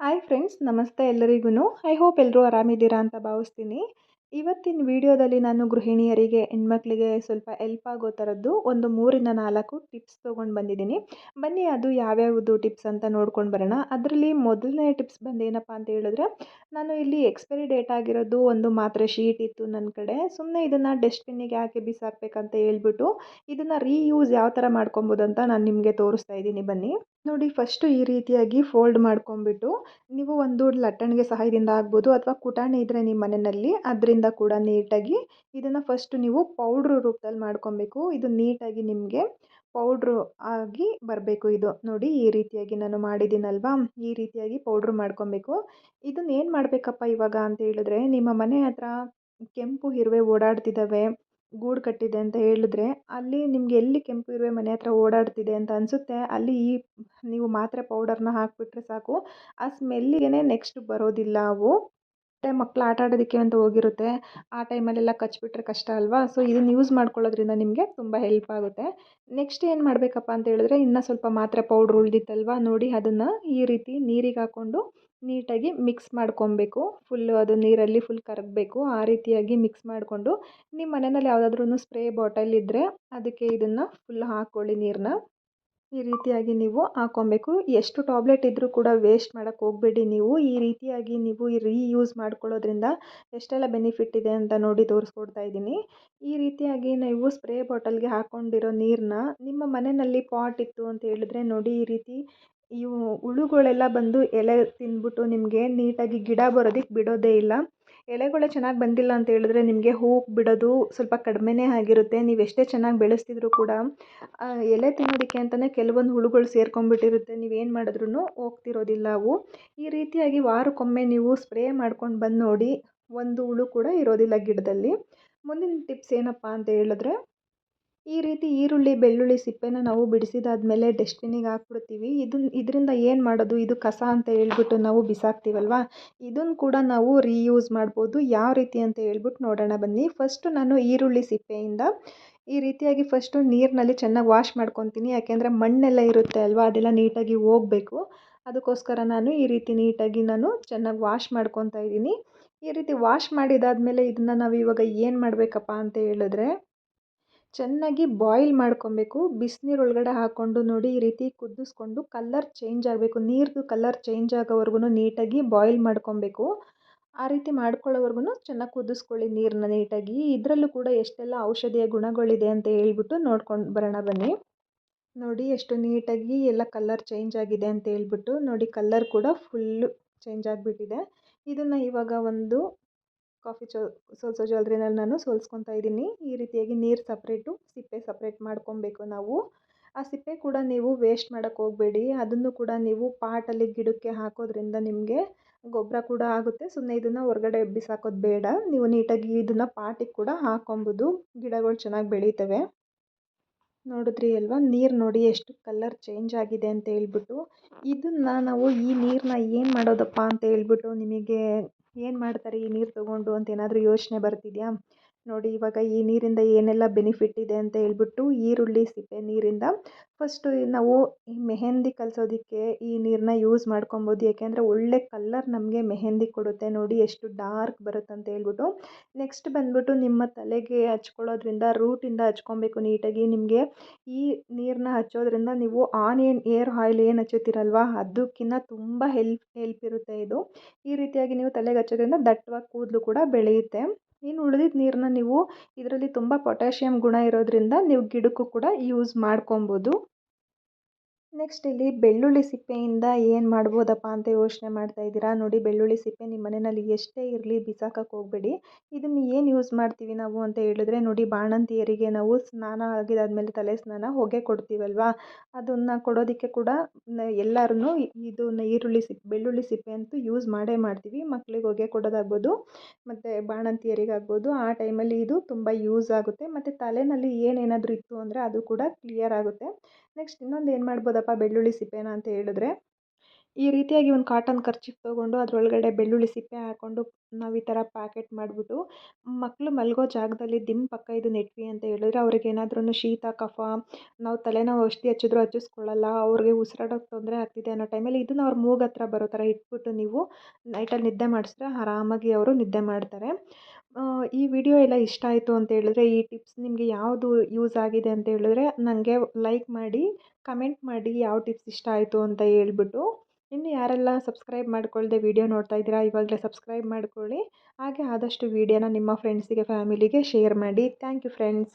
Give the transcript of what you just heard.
Hi friends ನಮಸ್ತೆ ಎಲ್ಲರಿಗೂ I hope ಎಲ್ಲರೂ ಆರಾಮಿದ್ದೀರಾ ಅಂತ ಭಾವಿಸ್ತೀನಿ. ಇವತ್ತಿನ ವಿಡಿಯೋದಲ್ಲಿ ನಾನು ಗೃಹಿಣಿಯರಿಗೆ, ಹೆಣ್ಮಕ್ಳಿಗೆ ಸ್ವಲ್ಪ ಎಲ್ಪ್ ಆಗೋ ಥರದ್ದು ಒಂದು ಮೂರಿಂದ ನಾಲ್ಕು ಟಿಪ್ಸ್ ತೊಗೊಂಡು ಬಂದಿದ್ದೀನಿ. ಬನ್ನಿ, ಅದು ಯಾವ್ಯಾವುದು ಟಿಪ್ಸ್ ಅಂತ ನೋಡ್ಕೊಂಡು ಬರೋಣ. ಅದರಲ್ಲಿ ಮೊದಲನೇ ಟಿಪ್ಸ್ ಬಂದು ಏನಪ್ಪ ಅಂತ ಹೇಳಿದ್ರೆ, ನಾನು ಇಲ್ಲಿ ಎಕ್ಸ್ಪೈರಿ ಡೇಟ್ ಆಗಿರೋದು ಒಂದು ಮಾತ್ರೆ ಶೀಟ್ ಇತ್ತು ನನ್ನ ಕಡೆ. ಸುಮ್ಮನೆ ಇದನ್ನು ಡಸ್ಟ್ಬಿನ್ನಿಗೆ ಹಾಕಿ ಬಿಸಾಕ್ಬೇಕಂತ ಹೇಳ್ಬಿಟ್ಟು ಇದನ್ನು ರೀಯೂಸ್ ಯಾವ ಥರ ಮಾಡ್ಕೊಬೋದು ಅಂತ ನಾನು ನಿಮಗೆ ತೋರಿಸ್ತಾ ಇದ್ದೀನಿ. ಬನ್ನಿ. ನೋಡಿ ಫಸ್ಟು ಈ ರೀತಿಯಾಗಿ ಫೋಲ್ಡ್ ಮಾಡ್ಕೊಂಬಿಟ್ಟು ನೀವು ಒಂದು ಲಟ್ಟಣಿಗೆ ಸಹಾಯದಿಂದ ಆಗ್ಬೋದು ಅಥವಾ ಕುಟಾಣಿ ಇದ್ದರೆ ನಿಮ್ಮ ಮನೆಯಲ್ಲಿ, ಅದರಿಂದ ಕೂಡ ನೀಟಾಗಿ ಇದನ್ನು ಫಸ್ಟು ನೀವು ಪೌಡ್ರ್ ರೂಪದಲ್ಲಿ ಮಾಡ್ಕೊಬೇಕು. ಇದು ನೀಟಾಗಿ ನಿಮಗೆ ಪೌಡ್ರು ಆಗಿ ಬರಬೇಕು ಇದು. ನೋಡಿ, ಈ ರೀತಿಯಾಗಿ ನಾನು ಮಾಡಿದ್ದೀನಲ್ವಾ? ಈ ರೀತಿಯಾಗಿ ಪೌಡ್ರ್ ಮಾಡ್ಕೊಬೇಕು. ಇದನ್ನ ಏನು ಮಾಡಬೇಕಪ್ಪ ಇವಾಗ ಅಂತ ಹೇಳಿದ್ರೆ, ನಿಮ್ಮ ಮನೆ ಹತ್ರ ಕೆಂಪು ಇರುವೆ ಓಡಾಡ್ತಿದ್ದಾವೆ ಗೂಡು ಕಟ್ಟಿದೆ ಅಂತ ಹೇಳಿದ್ರೆ ಅಲ್ಲಿ ನಿಮಗೆ ಎಲ್ಲಿ ಕೆಂಪು ಇರುವೆ ಮನೆ ಹತ್ರ ಓಡಾಡ್ತಿದೆ ಅಂತ ಅನಿಸುತ್ತೆ, ಅಲ್ಲಿ ಈ ನೀವು ಮಾತ್ರೆ ಪೌಡರ್ನ ಹಾಕಿಬಿಟ್ರೆ ಸಾಕು. ಆ ಸ್ಮೆಲ್ಲಿಗೆ ನೆಕ್ಸ್ಟ್ ಬರೋದಿಲ್ಲ ಅವು. ಮತ್ತು ಮಕ್ಕಳು ಆಟ ಆಡೋದಕ್ಕೆ ಅಂತ ಹೋಗಿರುತ್ತೆ. ಆ ಟೈಮಲ್ಲೆಲ್ಲ ಕಚ್ಬಿಟ್ರೆ ಕಷ್ಟ ಅಲ್ವಾ? ಸೊ ಇದನ್ನು ಯೂಸ್ ಮಾಡ್ಕೊಳ್ಳೋದ್ರಿಂದ ನಿಮಗೆ ತುಂಬ ಹೆಲ್ಪ್ ಆಗುತ್ತೆ. ನೆಕ್ಸ್ಟ್ ಏನು ಮಾಡಬೇಕಪ್ಪ ಅಂತ ಹೇಳಿದ್ರೆ, ಇನ್ನೂ ಸ್ವಲ್ಪ ಮಾತ್ರೆ ಪೌಡ್ರ್ ಉಳಿದಿತ್ತಲ್ವಾ? ನೋಡಿ ಅದನ್ನು ಈ ರೀತಿ ನೀರಿಗೆ ಹಾಕ್ಕೊಂಡು ನೀಟಾಗಿ ಮಿಕ್ಸ್ ಮಾಡ್ಕೊಬೇಕು. ಫುಲ್ಲು ಅದು ನೀರಲ್ಲಿ ಫುಲ್ ಕರಗಬೇಕು. ಆ ರೀತಿಯಾಗಿ ಮಿಕ್ಸ್ ಮಾಡಿಕೊಂಡು ನಿಮ್ಮ ಮನೆಯಲ್ಲಿ ಯಾವುದಾದ್ರೂ ಸ್ಪ್ರೇ ಬಾಟಲ್ ಇದ್ದರೆ ಅದಕ್ಕೆ ಇದನ್ನು ಫುಲ್ ಹಾಕ್ಕೊಳ್ಳಿ ನೀರನ್ನ ಈ ರೀತಿಯಾಗಿ ನೀವು ಹಾಕ್ಕೊಬೇಕು ಎಷ್ಟು ಟಾಬ್ಲೆಟ್ ಇದ್ದರೂ ಕೂಡ ವೇಸ್ಟ್ ಮಾಡೋಕ್ಕೆ ಹೋಗಬೇಡಿ ನೀವು. ಈ ರೀತಿಯಾಗಿ ನೀವು ರೀಯೂಸ್ ಮಾಡ್ಕೊಳ್ಳೋದ್ರಿಂದ ಎಷ್ಟೆಲ್ಲ ಬೆನಿಫಿಟ್ ಇದೆ ಅಂತ ನೋಡಿ ತೋರಿಸ್ಕೊಡ್ತಾ ಇದ್ದೀನಿ. ಈ ರೀತಿಯಾಗಿ ನೀವು ಸ್ಪ್ರೇ ಬಾಟಲ್ಗೆ ಹಾಕ್ಕೊಂಡಿರೋ ನೀರನ್ನ ನಿಮ್ಮ ಮನೆಯಲ್ಲಿ ಪಾಟ್ ಇತ್ತು ಅಂತ ಹೇಳಿದ್ರೆ ನೋಡಿ ಈ ರೀತಿ ಇವು ಹುಳುಗಳೆಲ್ಲ ಬಂದು ಎಲೆ ತಿಂದ್ಬಿಟ್ಟು ನಿಮಗೆ ನೀಟಾಗಿ ಗಿಡ ಬರೋದಕ್ಕೆ ಬಿಡೋದೇ ಇಲ್ಲ. ಎಲೆಗಳೇ ಚೆನ್ನಾಗಿ ಬಂದಿಲ್ಲ ಅಂತ ಹೇಳಿದ್ರೆ ನಿಮಗೆ ಹೂ ಬಿಡೋದು ಸ್ವಲ್ಪ ಕಡಿಮೆನೇ ಆಗಿರುತ್ತೆ. ನೀವು ಎಷ್ಟೇ ಚೆನ್ನಾಗಿ ಬೆಳೆಸ್ತಿದ್ರು ಕೂಡ ಎಲೆ ತಿನ್ನೋದಕ್ಕೆ ಅಂತಲೇ ಕೆಲವೊಂದು ಹುಳುಗಳು ಸೇರ್ಕೊಂಡ್ಬಿಟ್ಟಿರುತ್ತೆ. ನೀವೇನು ಮಾಡಿದ್ರೂ ಹೋಗ್ತಿರೋದಿಲ್ಲ ಅವು. ಈ ರೀತಿಯಾಗಿ ವಾರಕ್ಕೊಮ್ಮೆ ನೀವು ಸ್ಪ್ರೇ ಮಾಡ್ಕೊಂಡು ಬಂದು ನೋಡಿ, ಒಂದು ಹುಳು ಕೂಡ ಇರೋದಿಲ್ಲ ಗಿಡದಲ್ಲಿ. ಮುಂದಿನ ಟಿಪ್ಸ್ ಏನಪ್ಪ ಅಂತ ಹೇಳಿದ್ರೆ ಈ ರೀತಿ ಈರುಳ್ಳಿ, ಬೆಳ್ಳುಳ್ಳಿ ಸಿಪ್ಪೆನ ನಾವು ಬಿಡಿಸಿದಾದ್ಮೇಲೆ ಡಸ್ಟ್ಬಿನ್ನಿಗೆ ಹಾಕ್ಬಿಡ್ತೀವಿ. ಇದನ್ನ ಇದರಿಂದ ಏನು ಮಾಡೋದು? ಇದು ಕಸ ಅಂತ ಹೇಳ್ಬಿಟ್ಟು ನಾವು ಬಿಸಾಕ್ತೀವಲ್ವ? ಇದನ್ನು ಕೂಡ ನಾವು ರೀಯೂಸ್ ಮಾಡ್ಬೋದು. ಯಾವ ರೀತಿ ಅಂತ ಹೇಳ್ಬಿಟ್ಟು ನೋಡೋಣ ಬನ್ನಿ. ಫಸ್ಟು ನಾನು ಈರುಳ್ಳಿ ಸಿಪ್ಪೆಯಿಂದ ಈ ರೀತಿಯಾಗಿ ಫಸ್ಟು ನೀರಿನಲ್ಲಿ ಚೆನ್ನಾಗಿ ವಾಶ್ ಮಾಡ್ಕೊತೀನಿ. ಯಾಕೆಂದರೆ ಮಣ್ಣೆಲ್ಲ ಇರುತ್ತೆ ಅಲ್ವಾ? ಅದೆಲ್ಲ ನೀಟಾಗಿ ಹೋಗಬೇಕು. ಅದಕ್ಕೋಸ್ಕರ ನಾನು ಈ ರೀತಿ ನೀಟಾಗಿ ನಾನು ಚೆನ್ನಾಗಿ ವಾಶ್ ಮಾಡ್ಕೊತಾ ಇದ್ದೀನಿ ಈ ರೀತಿ ವಾಶ್ ಮಾಡಿದಾದಮೇಲೆ ಇದನ್ನು ನಾವು ಇವಾಗ ಏನು ಮಾಡಬೇಕಪ್ಪ ಅಂತ ಹೇಳಿದ್ರೆ ಚೆನ್ನಾಗಿ ಬಾಯ್ಲ್ ಮಾಡ್ಕೊಬೇಕು. ಬಿಸಿನೀರು ಒಳಗಡೆ ಹಾಕ್ಕೊಂಡು ನೋಡಿ ಈ ರೀತಿ ಕುದಿಸ್ಕೊಂಡು ಕಲ್ಲರ್ ಚೇಂಜ್ ಆಗಬೇಕು. ನೀರ್ದು ಕಲ್ಲರ್ ಚೇಂಜ್ ಆಗೋವರೆಗೂ ನೀಟಾಗಿ ಬಾಯ್ಲ್ ಮಾಡ್ಕೊಬೇಕು. ಆ ರೀತಿ ಮಾಡ್ಕೊಳ್ಳೋವರೆಗೂ ಚೆನ್ನಾಗಿ ಕುದಿಸ್ಕೊಳ್ಳಿ ನೀರನ್ನ ನೀಟಾಗಿ. ಇದರಲ್ಲೂ ಕೂಡ ಎಷ್ಟೆಲ್ಲ ಔಷಧಿಯ ಗುಣಗಳಿದೆ ಅಂತ ಹೇಳ್ಬಿಟ್ಟು ನೋಡ್ಕೊಂಡು ಬರೋಣ ಬನ್ನಿ. ನೋಡಿ ಎಷ್ಟು ನೀಟಾಗಿ ಎಲ್ಲ ಕಲ್ಲರ್ ಚೇಂಜ್ ಆಗಿದೆ ಅಂತ ಹೇಳ್ಬಿಟ್ಟು ನೋಡಿ ಕಲ್ಲರ್ ಕೂಡ ಫುಲ್ಲು ಚೇಂಜ್ ಆಗಿಬಿಟ್ಟಿದೆ. ಇದನ್ನು ಇವಾಗ ಒಂದು ಕಾಫಿ ಚೊ ಸೋಸೋ ಜಾಲರಿನಲ್ಲಿ ನಾನು ಸೋಲ್ಸ್ಕೊತಾ ಇದ್ದೀನಿ. ಈ ರೀತಿಯಾಗಿ ನೀರು ಸಪ್ರೇಟು, ಸಿಪ್ಪೆ ಸಪ್ರೇಟ್ ಮಾಡ್ಕೊಬೇಕು ನಾವು. ಆ ಸಿಪ್ಪೆ ಕೂಡ ನೀವು ವೇಸ್ಟ್ ಮಾಡೋಕ್ಕೆ ಹೋಗಬೇಡಿ. ಅದನ್ನು ಕೂಡ ನೀವು ಪಾಟಲ್ಲಿ ಗಿಡಕ್ಕೆ ಹಾಕೋದ್ರಿಂದ ನಿಮಗೆ ಗೊಬ್ಬರ ಕೂಡ ಆಗುತ್ತೆ. ಸುಮ್ಮನೆ ಇದನ್ನು ಹೊರಗಡೆ ಬಿಸಾಕೋದು ಬೇಡ. ನೀವು ನೀಟಾಗಿ ಇದನ್ನು ಪಾಟಿಗೆ ಕೂಡ ಹಾಕೊಬೋದು. ಗಿಡಗಳು ಚೆನ್ನಾಗಿ ಬೆಳೀತವೆ. ನೋಡಿದ್ರಿ ಅಲ್ವಾ? ನೀರು ನೋಡಿ ಎಷ್ಟು ಕಲರ್ ಚೇಂಜ್ ಆಗಿದೆ ಅಂತ ಹೇಳ್ಬಿಟ್ಟು. ಇದನ್ನು ನಾವು ಈ ನೀರನ್ನ ಏನು ಮಾಡೋದಪ್ಪ ಅಂತ ಹೇಳ್ಬಿಟ್ಟು ನಿಮಗೆ ಏನು ಮಾಡ್ತಾರೆ? ಈ ನೀರು ತಗೊಂಡು ಅಂತ ಏನಾದರೂ ಯೋಚನೆ ಬರ್ತಿದೆಯಾ? ನೋಡಿ, ಇವಾಗ ಈ ನೀರಿಂದ ಏನೆಲ್ಲ ಬೆನಿಫಿಟ್ ಇದೆ ಅಂತ ಹೇಳ್ಬಿಟ್ಟು ಈರುಳ್ಳಿ, ಸಿಪ್ಪೆ ನೀರಿಂದ ಫಸ್ಟು ನಾವು ಮೆಹಂದಿ ಕಲಸೋದಕ್ಕೆ ಈ ನೀರನ್ನ ಯೂಸ್ ಮಾಡ್ಕೊಬೋದು. ಯಾಕೆಂದರೆ ಒಳ್ಳೆ ಕಲ್ಲರ್ ನಮಗೆ ಮೆಹೆಂದಿ ಕೊಡುತ್ತೆ ನೋಡಿ, ಎಷ್ಟು ಡಾರ್ಕ್ ಬರುತ್ತೆ ಅಂತ ಹೇಳ್ಬಿಟ್ಟು. ನೆಕ್ಸ್ಟ್ ಬಂದ್ಬಿಟ್ಟು ನಿಮ್ಮ ತಲೆಗೆ ಹಚ್ಕೊಳ್ಳೋದ್ರಿಂದ ರೂಟಿಂದ ಹಚ್ಕೊಬೇಕು ನೀಟಾಗಿ. ನಿಮಗೆ ಈ ನೀರನ್ನ ಹಚ್ಚೋದ್ರಿಂದ ನೀವು ಆನಿಯನ್ ಏರ್ ಆಯಿಲ್ ಏನು ಹಚ್ಚುತ್ತೀರಲ್ವ ಅದಕ್ಕಿಂತ ತುಂಬ ಹೆಲ್ಪ್ ಹೆಲ್ಪ್ ಇರುತ್ತೆ ಇದು. ಈ ರೀತಿಯಾಗಿ ನೀವು ತಲೆಗೆ ಹಚ್ಚೋದ್ರಿಂದ ದಟ್ಟವಾಗಿ ಕೂದಲು ಕೂಡ ಬೆಳೆಯುತ್ತೆ. ಇನ್ನು ಉಳಿದಿದ್ದ ನೀರನ್ನ ನೀವು ಇದರಲ್ಲಿ ತುಂಬ ಪೊಟ್ಯಾಷಿಯಮ್ ಗುಣ ಇರೋದರಿಂದ ನೀವು ಗಿಡಕ್ಕೂ ಕೂಡ ಯೂಸ್ ಮಾಡ್ಕೊಬೋದು. ನೆಕ್ಸ್ಟ್ ಇಲ್ಲಿ ಬೆಳ್ಳುಳ್ಳಿ ಸಿಪ್ಪೆಯಿಂದ ಏನು ಮಾಡ್ಬೋದಪ್ಪ ಅಂತ ಯೋಚನೆ ಮಾಡ್ತಾ ಇದ್ದೀರಾ? ನೋಡಿ, ಬೆಳ್ಳುಳ್ಳಿ ಸಿಪ್ಪೆ ನಿಮ್ಮ ಮನೆಯಲ್ಲಿ ಎಷ್ಟೇ ಇರಲಿ ಬಿಸಾಕಕ್ಕೆ ಹೋಗಬೇಡಿ. ಇದನ್ನು ಏನು ಯೂಸ್ ಮಾಡ್ತೀವಿ ನಾವು ಅಂತ ಹೇಳಿದ್ರೆ, ನೋಡಿ, ಬಾಣಂತಿಯರಿಗೆ ನಾವು ಸ್ನಾನ ಆಗಿದಾದ್ಮೇಲೆ ತಲೆ ಸ್ನಾನ ಹೊಗೆ ಕೊಡ್ತೀವಲ್ವಾ? ಅದನ್ನು ಕೊಡೋದಕ್ಕೆ ಕೂಡ ಎಲ್ಲರೂ ಇದನ್ನ ಈರುಳ್ಳಿ ಸಿಪ್ಪೆ ಬೆಳ್ಳುಳ್ಳಿ ಸಿಪ್ಪೆ ಅಂತೂ ಯೂಸ್ ಮಾಡೇ ಮಾಡ್ತೀವಿ. ಮಕ್ಕಳಿಗೆ ಹೊಗೆ ಕೊಡೋದಾಗ್ಬೋದು, ಮತ್ತು ಬಾಣಂತಿಯರಿಗಾಗ್ಬೋದು, ಆ ಟೈಮಲ್ಲಿ ಇದು ತುಂಬ ಯೂಸ್ ಆಗುತ್ತೆ. ಮತ್ತು ತಲೆಯಲ್ಲಿ ಏನೇನಾದರೂ ಇತ್ತು ಅಂದರೆ ಅದು ಕೂಡ ಕ್ಲಿಯರ್ ಆಗುತ್ತೆ. ನೆಕ್ಸ್ಟ್ ಇನ್ನೊಂದು ಏನು ಮಾಡ್ಬೋದಪ್ಪ ಬೆಳ್ಳುಳ್ಳಿ ಸಿಪ್ಪೆನ ಅಂತ ಹೇಳಿದ್ರೆ, ಈ ರೀತಿಯಾಗಿ ಒಂದು ಕಾಟನ್ ಕರ್ಚೀಫ್ ತೊಗೊಂಡು ಅದರೊಳಗಡೆ ಬೆಳ್ಳುಳ್ಳಿ ಸಿಪ್ಪೆ ಹಾಕ್ಕೊಂಡು ನಾವು ಈ ಥರ ಪ್ಯಾಕೆಟ್ ಮಾಡಿಬಿಟ್ಟು ಮಕ್ಕಳು ಮಲಗೋ ಜಾಗದಲ್ಲಿ ದಿಮ್ಮ ಪಕ್ಕ ಇದು ನೆಟ್ವಿ ಅಂತ ಹೇಳಿದ್ರೆ ಅವ್ರಿಗೆ ಏನಾದ್ರೂ ಶೀತ, ಕಫ, ನಾವು ತಲೆನೋವು ಔಷಧಿ ಹಚ್ಚಿದ್ರು ಹಚ್ಚಿಸ್ಕೊಳ್ಳಲ್ಲ, ಅವ್ರಿಗೆ ಉಸಿರಾಡೋಕೆ ತೊಂದರೆ ಆಗ್ತಿದೆ ಅನ್ನೋ ಟೈಮಲ್ಲಿ ಇದನ್ನು ಅವ್ರ ಮೂಗು ಹತ್ರ ಬರೋ ಥರ ಇಟ್ಬಿಟ್ಟು ನೀವು ನೈಟಲ್ಲಿ ನಿದ್ದೆ ಮಾಡಿಸಿದ್ರೆ ಆರಾಮಾಗಿ ಅವರು ನಿದ್ದೆ ಮಾಡ್ತಾರೆ. ಈ ವಿಡಿಯೋ ಎಲ್ಲ ಇಷ್ಟ ಆಯಿತು ಅಂತ ಹೇಳಿದ್ರೆ, ಈ ಟಿಪ್ಸ್ ನಿಮಗೆ ಯಾವುದು ಯೂಸ್ ಆಗಿದೆ ಅಂತ ಹೇಳಿದ್ರೆ ನನಗೆ ಲೈಕ್ ಮಾಡಿ ಕಮೆಂಟ್ ಮಾಡಿ ಯಾವ ಟಿಪ್ಸ್ ಇಷ್ಟ ಆಯಿತು ಅಂತ ಹೇಳ್ಬಿಟ್ಟು. ಇನ್ನು ಯಾರೆಲ್ಲ ಸಬ್ಸ್ಕ್ರೈಬ್ ಮಾಡ್ಕೊಳ್ಳದೆ ವಿಡಿಯೋ ನೋಡ್ತಾ ಇದ್ದೀರಾ, ಇವಾಗಲೇ ಸಬ್ಸ್ಕ್ರೈಬ್ ಮಾಡ್ಕೊಳ್ಳಿ. ಹಾಗೆ ಆದಷ್ಟು ವಿಡಿಯೋನ ನಿಮ್ಮ ಫ್ರೆಂಡ್ಸಿಗೆ ಫ್ಯಾಮಿಲಿಗೆ ಶೇರ್ ಮಾಡಿ. Thank you friends